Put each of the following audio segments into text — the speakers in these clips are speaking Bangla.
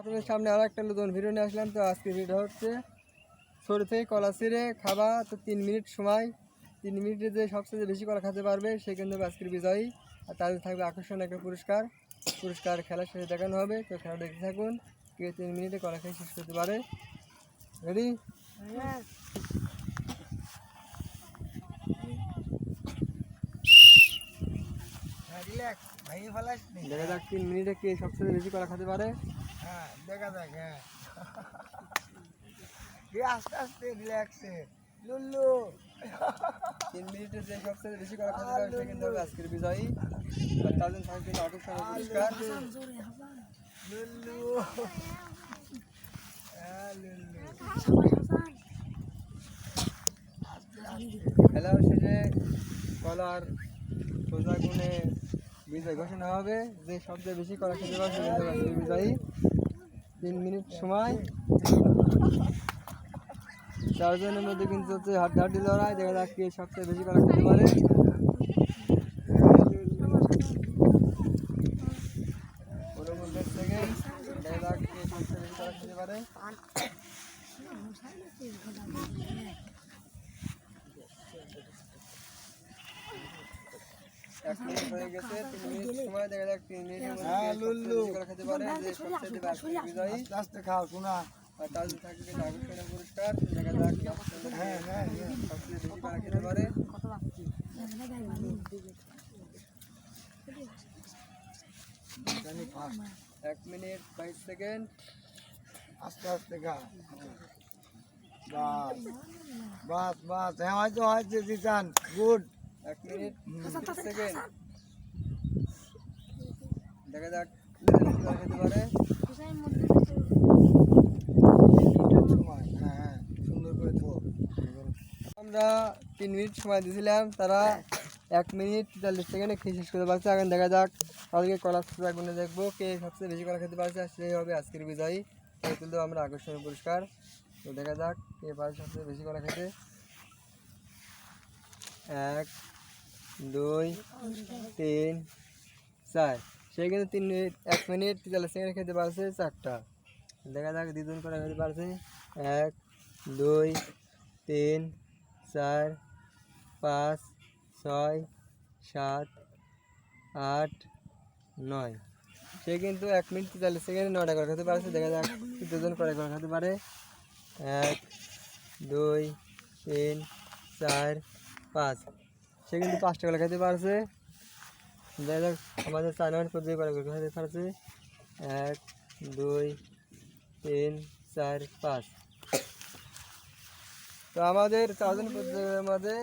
আপনাদের সামনে আর একটা নতুন ভিডিও নিয়ে আসলাম। তো আজকে ভিডিও হচ্ছে ছোটো থেকে কলা ছিঁড়ে খাবা তো তিন মিনিট সময়। তিন মিনিটে যে সবচেয়ে বেশি কলা খেতে পারবে সে কিন্তু আজকের বিজয়ী। আর তাদের থাকবে আকর্ষণ একটা পুরস্কার। পুরস্কার খেলার শেষে দেখানো হবে। তো খেলা দেখতে থাকুন। কে তিন মিনিটে কলা খেয়ে শেষ করতে পারে। রেডি হ্যাঁ। নি দেখা যাক তিন মিনিটে কে সবচেয়ে বেশি কলা খেতে পারে। হ্যাঁ দেখা যাক হ্যাঁ। আস্তে আস্তে রিল্যাক্সে লুল্লু। তিন মিনিটে যে সবচেয়ে বেশি কলা খেতে কিন্তু হবে আজকের বিজয়ী। আকর্ষণীয় পুরস্কার। লুল্লু। হ্যাঁ শেষে কলার সোজা গুণে বিজয় ঘোষণা হবে। যে সবচেয়ে বেশি কলা খেতে বিজয়ী। তিন মিনিট সময়। চারজনের মধ্যে কিন্তু হচ্ছে হাড্ডাহাড্ডি লড়াই, দেখা যাক কে সবচেয়ে বেশি করা খেতে পারে। দেখা যাক কে সবচেয়ে বেশি করা খেতে পারে। এক মিনিট হয়ে গেছে তিন মিনিট সময় দেখা যাক খেতে পারে যে সবচেয়ে আস্তে খাও শোনা আর তাদের থাকবে কিন্তু আকর্ষণীয় পুরস্কার দেখা হ্যাঁ হ্যাঁ খেতে পারে ফার্স্ট এক মিনিট বাইশ সেকেন্ড আস্তে আস্তে খা বাস বাস বাস হ্যাঁ হয়তো হয়েছে জিসান গুড এক মিনিট সেকেন্ড। দেখা যাক খেতে পারে। হ্যাঁ হ্যাঁ সুন্দর করে তো আমরা তিন মিনিট সময় দিয়েছিলাম তারা এক মিনিট চল্লিশ সেকেন্ডে খেয়ে শেষ করতে পারছে। এখন দেখা যাক তাদেরকে কলা গুনে দেখব কে সবচেয়ে বেশি কলা খেতে পারছে আর সেই হবে আজকের বিজয়ী। তাই তুলতে আমরা আকর্ষণীয় পুরস্কার। তো দেখা যাক কে পারে সবচেয়ে বেশি কলা খেতে। এক দুই, তিন, চার। সে কিন্তু তিন মিনিট, এক মিনিট চল্লিশ সেকেন্ড খেতে পারছে চারটা। দেখা যাক দ্বিগুণ করে খেতে পারছে। এক, দুই, তিন, চার, পাঁচ, ছয়, সাত, আট, নয়। সে কিন্তু এক মিনিট তেতাল্লিশ সেকেন্ডে নয়টা করে খেতে পারছে। দেখা যাক দুজন করে করে খেতে পারে। এক, দুই, তিন, চার, পাঁচ। সে কিন্তু পাঁচটা করে খেতে পারছে। দেখা যাক আমাদের চার নম্বর পর্যায়ে করে খেতে পারছে? এক দুই তিন চার পাঁচ। তো আমাদের চারজন প্রতিযোগিতার মধ্যে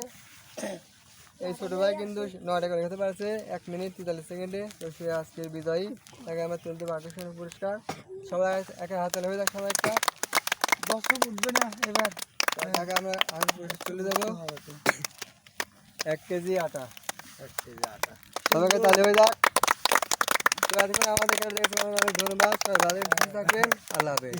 এই ছোট ভাই কিন্তু নয়টা করে খেতে পারছে। এক মিনিট তেতাল্লিশ সেকেন্ডে। তো সে আজকের বিজয়ী। তাকে আমার তুলতে পারব পুরস্কার। সবাই একা হাতে হয়ে যাক। সবাই একটা দর্শক উঠবে না এবার। তাকে আমরা পুরস্কার তুলে দেবো। এক কেজি আটা। এক কেজি আটা। সবাইকে তাহলে হয়ে যাক তো আমাদের অনেক ধন্যবাদ। সবাই ভালো থাকবেন। আল্লাহ হাফেজ।